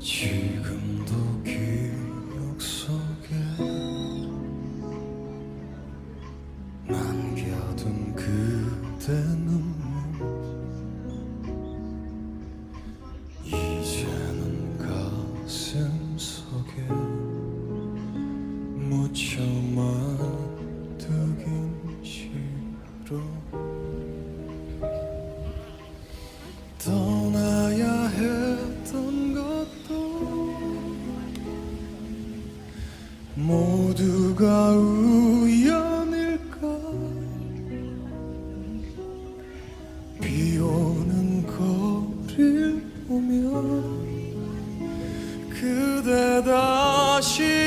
지금도 기억 속에 남겨둔 그대 눈물. 이제는 가슴 속에 묻혀만 두긴 싫어 모두가 우연일까? 비 오는 거리를 보면 그대 다시